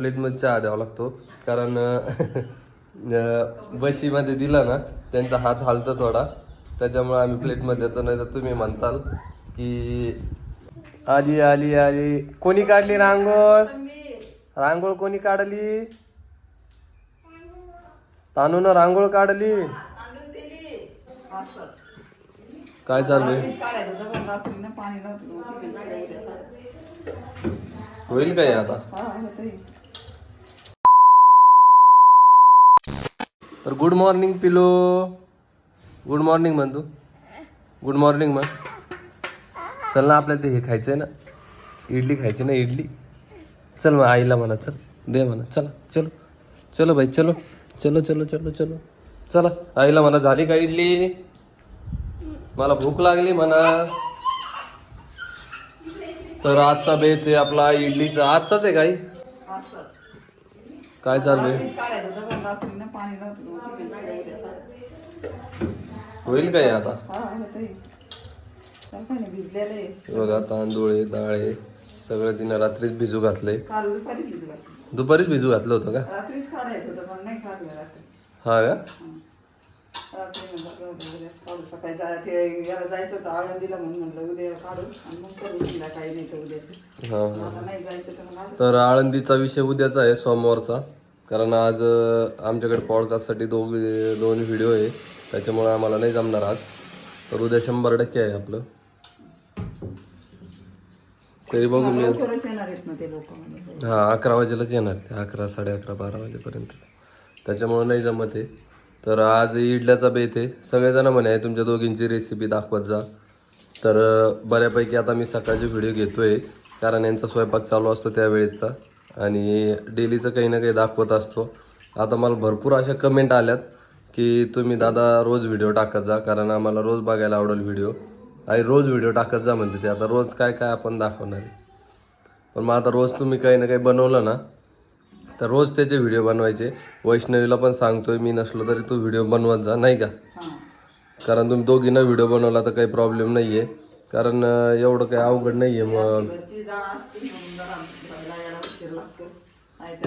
प्लेटमध्ये चहा द्यावा लागतो. कारण बशीमध्ये दिला ना त्यांचा हात हालतो थोडा. त्याच्यामुळे आम्ही प्लेटमध्ये देतो नाही तर तुम्ही म्हणताल की आली आली आली. कोणी काढली रांगोळ? रांगोळ कोणी काढली? तानून रांगोळ काढली? काय चालू आहे होईल काय आता हा होतंय. तर good morning pillow. Good morning म्हण तू गुड मॉर्निंग म्हण चल ना आपल्याला ते हे खायचंय ना. इडली खायची ना इडली. चल मग आईला म्हणा चल. दे म्हणा. चला चलो. चलो भाई चलो. चलो चलो चलो चलो. चला आईला म्हणा झाली का इडली? मला भूक लागली म्हणा. तर आजचा बेत आहे आपला इडलीचा. आजचाच आहे काही काय चालू आहे? होईल काय आता? बघा तांदूळ आहे डाळ आहे सगळं तिनं रात्रीच भिजू घातलंय. भिजलं दुपारीच भिजू घातलं. होतं का? हा का? काढू सकाळी जा ते याला जायचं होतं आळंदीला म्हणून म्हणलं उद्या काढू आणि मग करू तिला काही नाही तर उद्याचं हा हा. आता नाही जायचं तर मग आज तर आळंदीचा विषय उद्याचा आहे सोमवारचा. कारण आज अं, आमच्याकडे पॉडकास्टसाठी दोघ दोन व्हिडिओ आहे. त्याच्यामुळे आम्हाला नाही जमणार आज. तर उद्या शंभर टक्के आहे आपलं. तरी बघू मी लवकरच येणार आहेत ना ते लोक म्हणजे. हा अकरा वाजेलाच येणार ते. अकरा साडे अकरा बारा वाजेपर्यंत. त्याच्यामुळे नाही जमत आहे तर आज इडल्याचा बेत आहे. सगळेजण म्हणे आहे तुमच्या दोघींची रेसिपी दाखवत जा. तर बऱ्यापैकी आता मी सकाळचे व्हिडिओ घेतो आहे कारण यांचा स्वयंपाक चालू असतो त्यावेळेचा. आणि डेलीचं काही ना काही दाखवत असतो. आता मला भरपूर अशा कमेंट आल्यात की तुम्ही दादा रोज व्हिडिओ टाकत जा. कारण आम्हाला रोज बघायला आवडेल व्हिडिओ आणि रोज व्हिडिओ टाकत जा म्हणते ते. आता रोज काय काय आपण दाखवणार आहे. पण मग आता रोज तुम्ही काही ना काही बनवलं ना तर रोज त्याचे व्हिडिओ बनवायचे वैष्णवीला पण सांगतोय मी नसलो तरी तू व्हिडिओ बनवत जा नाही का? कारण तुम्ही दोघींना व्हिडिओ बनवला तर काही प्रॉब्लेम नाही आहे कारण एवढं काही अवघड नाही आहे मग.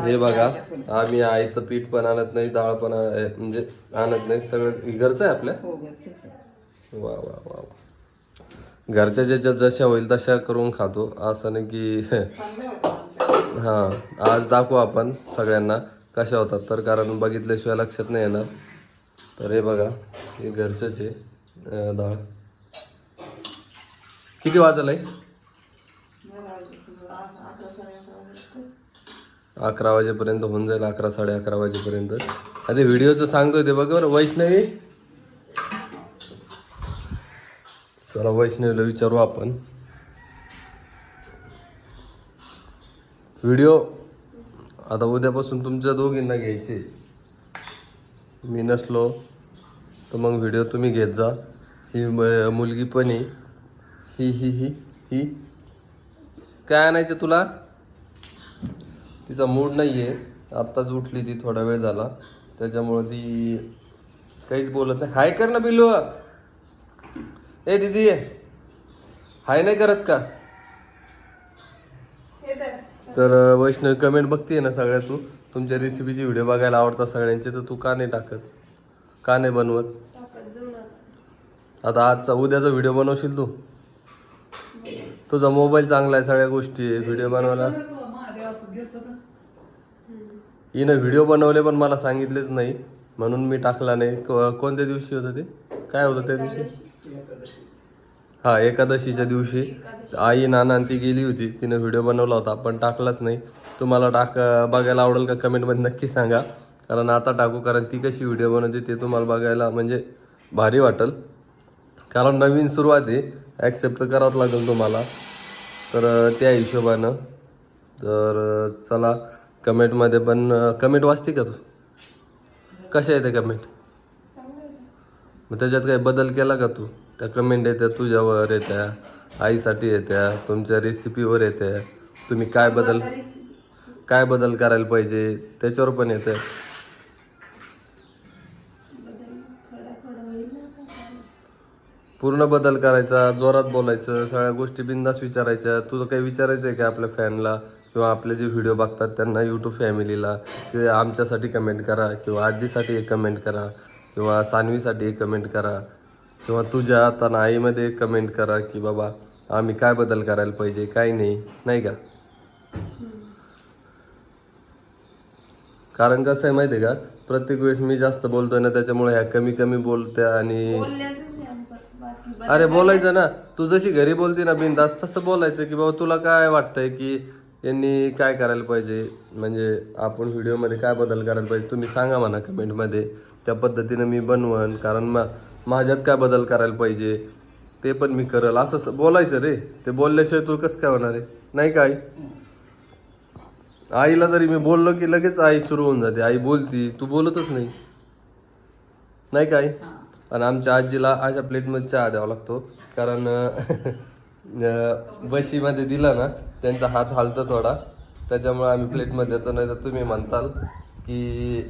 हे बघा आम्ही आईचं पीठ पण आणत नाही डाळ पण म्हणजे आणत नाही सगळं घरचं आहे आपल्या हो वा वा वा. घरच्या ज्याच्या जशा होईल तशा करून खातो. असं नाही की हां आज दाखवू आपण सगळ्यांना कशा होतात. तर कारण बघितल्याशिवाय लक्षात नाही येणार. तर हे बघा हे घरचंच आहे डाळ किती वाजलं आहे अकरा वाजेपर्यंत होऊन जाईल अकरा साडे अकरा वाजेपर्यंत. अरे व्हिडिओचं सांगतो ते बघ बरं. वैष्णवी? चला वैष्णवीला विचारू आपण. व्हिडिओ आता उद्यापासून तुमच्या दोघींना घ्यायचे. मी नसलो तर मग व्हिडिओ तुम्ही घेत जा. ही मुलगी पण आहे. ही ही ही ही. काय आणायचं तुला? तिचा मूड नाही आहे आत्ताच उठली ती थोडा वेळ झाला. त्याच्यामुळे ती काहीच बोलत नाही. हाय कर ना बिलू ए दीदी हाय नाही करत का? तर वैष्णवी कमेंट बघते ना सगळ्या तू? तुमच्या रेसिपीचे व्हिडिओ बघायला आवडतात सगळ्यांचे तर तू का नाही टाकत? का नाही बनवत? आता. आजचा उद्याचा व्हिडिओ बनवशील तू? तुझा मोबाईल चांगला आहे सगळ्या गोष्टी व्हिडिओ बनवायला. हिनं व्हिडिओ बनवले पण मला सांगितलेच नाही. म्हणून मी टाकला नाही. कोणत्या दिवशी होतं ते? काय होतं त्या दिवशी? हा एकादशीच्या दिवशी. आई नाना ती गेली होती. तिने व्हिडिओ बनवला होता. पण टाकलाच नाही. तुम्हाला टाक बघायला आवडेल का कमेंटमध्ये नक्की सांगा. कारण आता टाकू कारण ती कशी व्हिडिओ बनवते ते तुम्हाला बघायला म्हणजे भारी वाटेल. कारण नवीन सुरुवात आहे. ॲक्सेप्ट तर करावंच लागेल तुम्हाला. तर त्या हिशोबानं. तर चला कमेंटमध्ये पण कमेंट वाचते का तू? कशा येते कमेंट मग त्याच्यात काही बदल केला का तू? त्या कमेंट येत्या तुझ्यावर येत्या आईसाठी येत्या तुमच्या रेसिपीवर येत्या. तुम्ही काय बदल काय बदल करायला पाहिजे? त्याच्यावर पण येते पूर्ण बदल करायचा जोरात बोलायचं सगळ्या गोष्टी बिंदास विचारायच्या. तुझं काही विचारायचं आहे का आपल्या फॅनला किंवा आपले जे व्हिडिओ बघतात त्यांना यूट्यूब फॅमिलीला ते आमच्यासाठी कमेंट करा किंवा आजीसाठी एक कमेंट करा. किंवा सानवीसाठी कमेंट करा किंवा तुझ्या आता आईमध्ये कमेंट करा की बाबा आम्ही काय बदल करायला पाहिजे काय नाही नाही का? कारण कसं आहे माहिती आहे का? प्रत्येक वेळेस मी जास्त बोलतोय ना त्याच्यामुळे ह्या कमी कमी बोलत्या आणि अरे बोलायचं ना. तू जशी घरी बोलते ना बिनधास्त तसं बोलायचं की बाबा तुला काय वाटतंय की यांनी काय करायला पाहिजे? म्हणजे आपण व्हिडिओमध्ये काय बदल करायला पाहिजे? तुम्ही सांगा म्हणा कमेंटमध्ये त्या पद्धतीनं मी बनवन कारण मा माझ्यात काय बदल करायला पाहिजे ते पण मी करल. असं बोलायचं रे. ते बोलल्याशिवाय तू कसं काय होणार आहे नाही काय आईला जरी मी बोललो की लगेच आई सुरू होऊन जाते. आई बोलती तू बोलतच नाही. नाही काय. आणि आमच्या आजीला अशा प्लेटमध्ये चहा द्यावा लागतो. कारण बशीमध्ये दिला ना त्यांचा हात हालतो थोडा. त्याच्यामुळे आम्ही प्लेटमध्ये देतो नाही तर तुम्ही म्हणताल की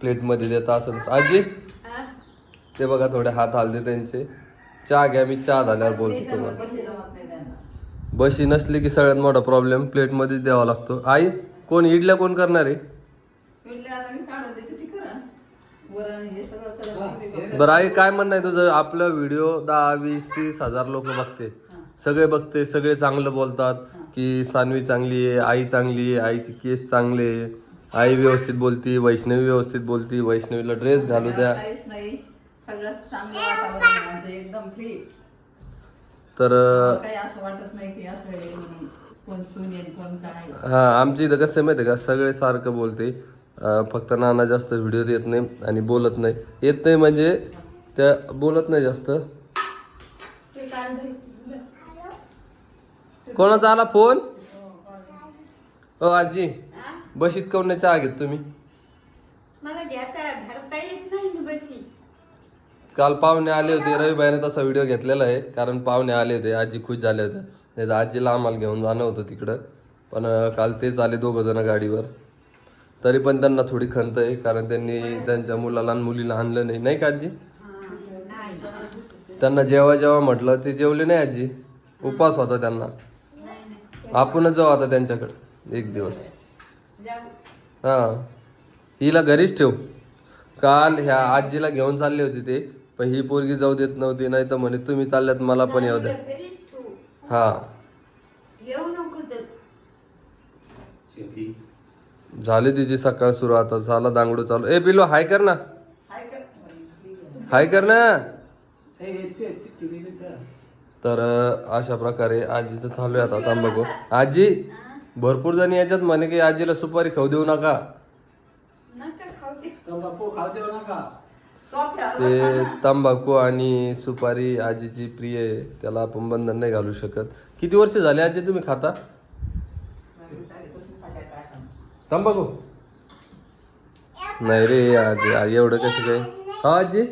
प्लेटमध्ये देता असं. आजी? ते बघा थोडे हात हालते त्यांचे. चहा घ्या मी चहा झाल्यावर बोलतो तुम्हाला. बशी नसली की सगळ्यात मोठा प्रॉब्लेम प्लेटमध्येच द्यावा लागतो. आई कोण इडल्या कोण करणार आहे? हे बरं आई काय म्हणणं आहे तुझं? आपलं व्हिडिओ दहा वीस तीस हजार लोक बघते. सगळे बघते सगळे चांगलं बोलतात की सानवी चांगली आहे आई चांगली आहे आईची केस चांगले आहे. आई व्यवस्थित बोलती वैष्णवी व्यवस्थित बोलती वैष्णवीला ड्रेस घालू द्या. तर हा आमची इथं कसं आहे माहिती आहे का? सगळे सारखं बोलते. फक्त नाना जास्त व्हिडिओ येत नाही आणि बोलत नाही. येत नाही म्हणजे त्या बोलत नाही जास्त. कोणाचा आला फोन? हो आजी. बशीत नाही चहा घेत तुम्ही? मला घेता धरता येत नाही ना बशी. काल पाहुणे आले होते रविबाईने तसा व्हिडिओ घेतलेला आहे. कारण पाहुणे आले होते आजी खुश झाले होते. नाही तर आजीला आम्हाला घेऊन जाणं होतं तिकडं. पण काल तेच आले दोघं जण गाडीवर. तरी पण त्यांना थोडी खंत आहे कारण त्यांनी त्यांच्या मुलाला आणि मुलीला आणलं नाही. नाही का आजी? त्यांना जेव्हा जेव्हा म्हटलं ते जेवले नाही आजी? उपास होता त्यांना. आपणच जाऊ आता त्यांच्याकडे एक दिवस. हा. हिला घरीच ठेव. काल ह्या आजीला घेऊन चालले होते ते पण ही पोरगी जाऊ देत नव्हती नाही तर म्हणे तुम्ही चालल्यात मला पण येऊ द्या. हा. येऊ नको तर. झाली तिची सकाळ सुरू आता झाला दांगडू चालू. ए पिलो हाय कर ना. हाय कर. ना. तर. अशा प्रकारे आजीचं चालू आहे आता तंबाखू आजी भरपूर जण याच्यात म्हणे की आजीला सुपारी खाऊ देऊ नका. नका खाऊ दे. तंबाखू खाऊ देऊ नका. सोप्या ते तंबाखू आणि सुपारी आजीची प्रिय आहे त्याला आपण बंधन नाही घालू शकत. किती वर्ष झाले आजी तुम्ही खाता? तंबाखू? नाही रे आजी एवढं कसं काय? हा आजी?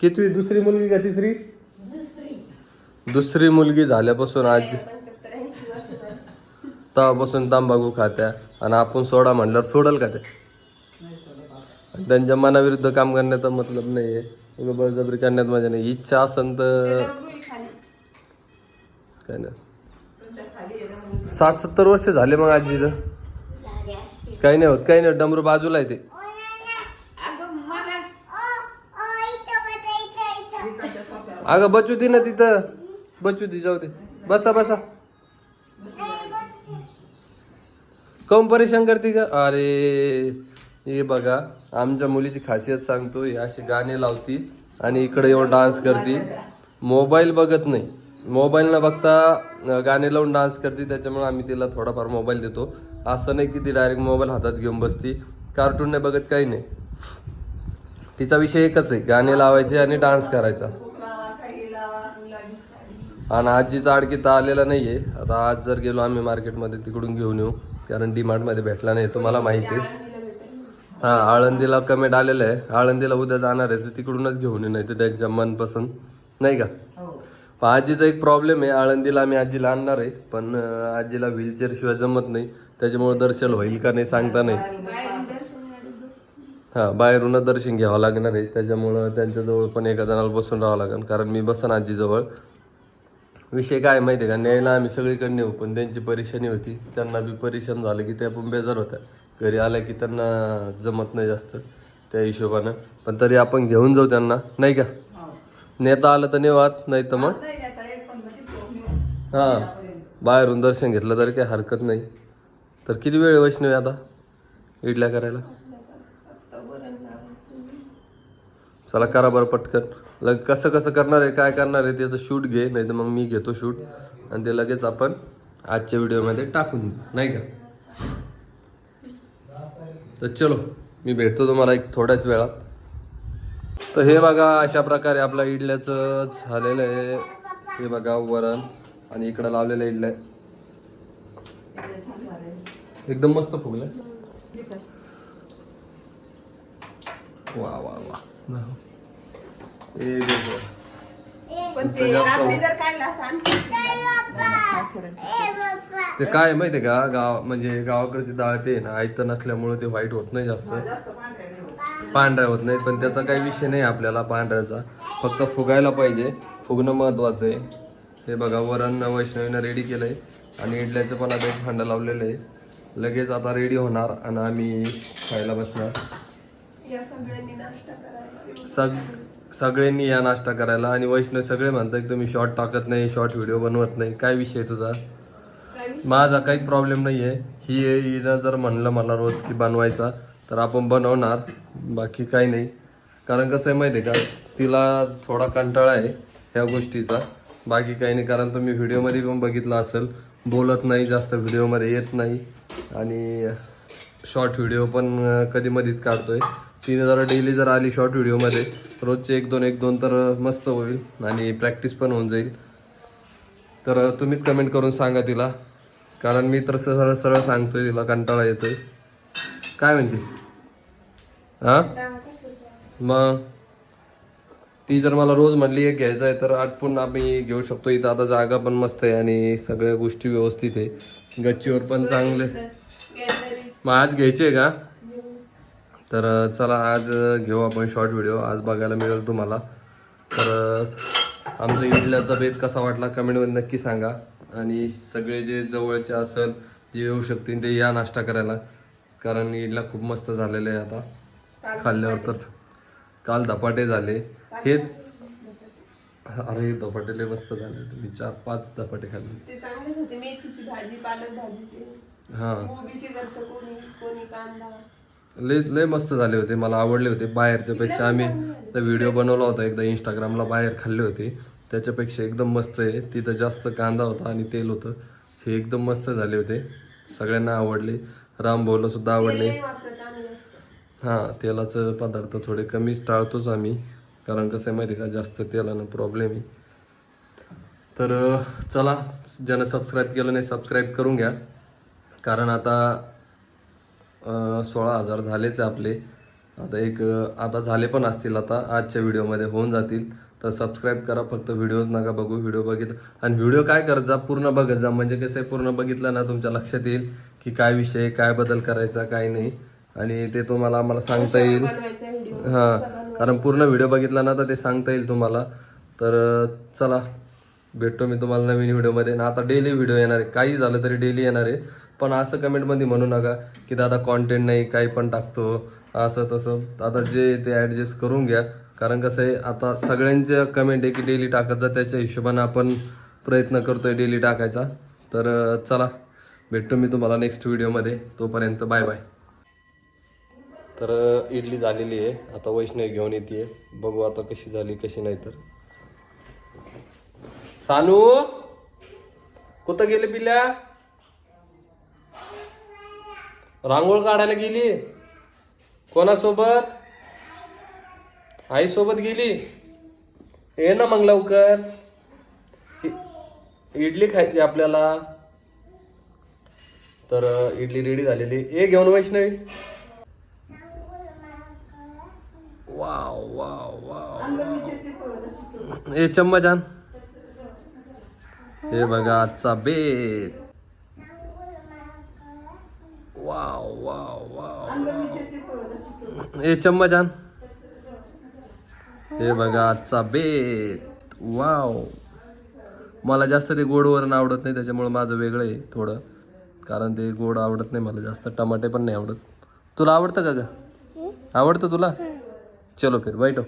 कितवी? दुसरी मुलगी का तिसरी? दुसरी मुलगी झाल्यापासून आजी तेव्हापासून तंबाखू खात्या आणि आपण सोडा म्हणल्यावर सोडल का ते? त्यांच्या मनाविरुद्ध काम करण्याचा मतलब नाही आहे बळजबरी करण्यात मजा नाही. इच्छा असन तर काय नाही. साठ सत्तर वर्ष झाले मग आजीचं काही नाही होत काही नाही होत. डमरू बाजूला आहे ते. अगं अगं बचू दे ना तिथं. बचू दे जाऊ दे. बसा बसा. कम परेशान करते का? अरे हे बघा आमच्या मुलीची खासियत सांगतो हे असे गाणे लावती आणि इकडे येऊन डान्स करते. मोबाईल बघत नाही. मोबाईल न बघता गाणे लावून डान्स करते त्याच्यामुळे आम्ही तिला थोडाफार मोबाईल देतो. असं नाही की ती डायरेक्ट मोबाईल हातात घेऊन बसती. कार्टून नाही बघत काही नाही. तिचा विषय एकच आहे गाणे लावायचे आणि डान्स करायचा भूक लावा काही लावा गुलाबी साडी आणि आजीचा आडकीता आलेला नाहीये. आता आज जर गेलो आम्ही मार्केटमध्ये तिकडून घेऊन येऊ. कारण डीमार्टमध्ये भेटला नाही तुम्हाला माहिती आहे. हा आळंदीला कमेंट आलेलं आहे. आळंदीला उद्या जाणार आहे तर तिकडूनच घेऊन येऊ नाही तर त्यांच्या मनपसंत. नाही का? हो. पण आजीचा एक प्रॉब्लेम आहे. आळंदीला आम्ही आजीला आणणार आहे पण आजीला व्हीलचेअर शिवाय जमत नाही. त्याच्यामुळे दर्शन होईल का नाही सांगता नाही. हा बाहेरूनच दर्शन घ्यावं लागणार आहे. त्याच्यामुळं त्यांच्याजवळ पण एका जणाला बसून राहावं लागेल. कारण मी बसन आजीजवळ. विषय काय माहिती आहे का? न्यायला आम्ही सगळीकडे नेऊ पण त्यांची परेशानी होती. त्यांना बी परेशान झालं की त्या पण बेजार होत्या. घरी आल्या की त्यांना जमत नाही जास्त त्या हिशोबानं. पण तरी आपण घेऊन जाऊ त्यांना नाही का. नेता आलं तर नेवात नाही तर मग. हां. बाहेरून दर्शन घेतलं तरी काही हरकत नाही. तर किती वेळ वैष्णवी आता? इडल्या करायला? चला करा बरं पटकन. लग कसं कसं करणार आहे काय करणार आहे त्याचं शूट घे नाही तर मग मी घेतो शूट. आणि ते लगेच आपण आजच्या व्हिडिओमध्ये टाकून देऊ नाही का? तर चलो मी भेटतो तुम्हाला एक थोड्याच वेळात. तर हे बघा अशा प्रकारे आपल्या इडल्याचं झालेलं आहे. हे बघा वरण आणि इकडं लावलेलं झालंय. एकदम मस्त फुगलं. वा वा वा. हा. ते काय माहितीये का? गाव म्हणजे गावाकडची डाळ ते ना आयत नसल्यामुळे ते वाईट होत नाही जास्त. पांढऱ्या होत. नाही पण त्याचा काही विषय नाही आपल्याला पांढऱ्याचा. फक्त फुगायला पाहिजे. फुगणं महत्वाचं आहे. हे बघा वरण वैष्णवीनं रेडी केलंय आणि इडल्याचं पण आता एक भांडं लावलेलं आहे. लगेच आता रेडी होणार आणि आम्ही खायला बसणार. सग सगळ्यांनी या नाश्ता करायला आणि वैष्णव सगळे म्हणतात की तुम्ही शॉर्ट टाकत नाही शॉर्ट व्हिडिओ बनवत नाही. काय विषय आहे तुझा? माझा काहीच प्रॉब्लेम नाही आहे ही हिनं जर म्हणलं मला रोज की बनवायचा तर आपण बनवणार. बाकी काही नाही. कारण कसं आहे माहिती आहे का? तिला थोडा कंटाळा आहे ह्या गोष्टीचा. बाकी काही नाही. कारण तुम्ही व्हिडिओमध्ये पण बघितलं असेल बोलत नाही जास्त व्हिडिओमध्ये येत नाही. आणि शॉर्ट व्हिडिओ पण कधी मधीच काढतोय. तिने जरा डेली जर आली शॉर्ट व्हिडिओमध्ये रोजचे एक दोन एक दोन तर मस्त होईल आणि प्रॅक्टिस पण होऊन जाईल. तर तुम्हीच कमेंट करून सांगा तिला. कारण मी तर सरळ सरळ सांगतोय तिला कंटाळा येतोय. काय म्हणते? हा? मग? ती जर मला रोज म्हणली एक घ्यायचं आहे तर आटपून आम्ही घेऊ शकतो. इथं आता जागा पण मस्त आहे आणि सगळ्या गोष्टी व्यवस्थित आहे. गच्चीवर पण चांगले. मग आज घ्यायचे का? तर चला आज घेऊ आपण शॉर्ट व्हिडिओ आज बघायला मिळेल तुम्हाला. तर आमचा इडल्याचा बेत कसा वाटला कमेंटमध्ये नक्की सांगा. आणि सगळे जे जवळचे असेल जे येऊ शकतील ते या नाश्ता करायला. कारण इडला खूप मस्त झालेले आहे आता. खाल्ल्यावर तर काल धपाटे झाले. हेच अरे धपाटे लय मस्त झाले. मी चार पाच धपाटे खाल्ले. ते चांगलेच होते. मेथीची भाजी पालक भाजीची. हां. कोबीची करतं कोणी कोणी कांदा. लय लय मस्त झाले होते मला आवडले होते. बाहेरच्या पेक्षा आम्ही तर व्हिडिओ बनवला होता एकदा इंस्टाग्रामला बाहेर खाल्ले होते. त्याच्यापेक्षा एकदम मस्त आहे. तिथं जास्त कांदा होता आणि तेल होतं. हे एकदम मस्त झाले होते. सगळ्यांना आवडले. राम भाऊला सुद्धा आवडले. हां तेलाचं पदार्थ थोडे कमीच टाळतोच आम्ही. कारण कसं आहे माहिती आहे का? जास्त तेलानं प्रॉब्लेम आहे. तर चला ज्यानं सबस्क्राईब केलं नाही सबस्क्राईब करून घ्या. कारण आता सोळा हजार झालेच आहे आपले. आता एक आता झाले पण असतील आता आजच्या व्हिडिओमध्ये होऊन जातील. तर सबस्क्राईब करा फक्त व्हिडिओज नका बघू व्हिडिओ बघितला. आणि व्हिडिओ काय करत जा पूर्ण बघत जा. म्हणजे कसं आहे पूर्ण बघितलं ना तुमच्या लक्षात येईल की काय विषय काय बदल करायचा काय नाही. आणि ते तुम्हाला आम्हाला सांगता येईल. हां कारण पूर्ण व्हिडिओ बघितला ना तर ते सांगता येईल तुम्हाला. तर चला भेटतो मी तुम्हाला नवीन व्हिडिओमध्ये ना आता डेली व्हिडिओ येणार आहे. काही झालं तरी डेली येणार आहे. पण असं कमेंटमध्ये म्हणू नका की दादा कॉन्टेंट नाही काही पण टाकतो. असं तसं. आता जे ते ॲडजस्ट करून घ्या. कारण कसं आहे आता सगळ्यांच्या कमेंट आहे की डेली टाकायचा त्याच्या हिशोबाने आपण प्रयत्न करतोय डेली टाकायचा. तर चला भेटतो मी तुम्हाला नेक्स्ट व्हिडिओमध्ये तोपर्यंत बाय बाय तर इडली झालेली आहे. आता वैष्णवी घेऊन येते. बघू आता कशी झाली कशी नाही तर. सानू कुठं गेले पिल्या रांगोळ काढायला गेली. कोणासोबत? आई सोबत गेली. ये ना मग लवकर. इडली खायची आपल्याला. तर इडली रेडी झालेली. ये घेऊन वैष्णवी. वाव वाव वाव ए चम्मच आण. हे बघा आजचा बेत वाव वाव वाव ए चम्मच आण हे बघा आजचा बेत. वाव. मला जास्त ते गोड वरण आवडत नाही त्याच्यामुळे माझं वेगळं आहे थोडं. कारण ते गोड आवडत नाही मला जास्त टमाटे पण नाही आवडत. तुला आवडतं का ग? आवडतं तुला? चलो फिर बैठो.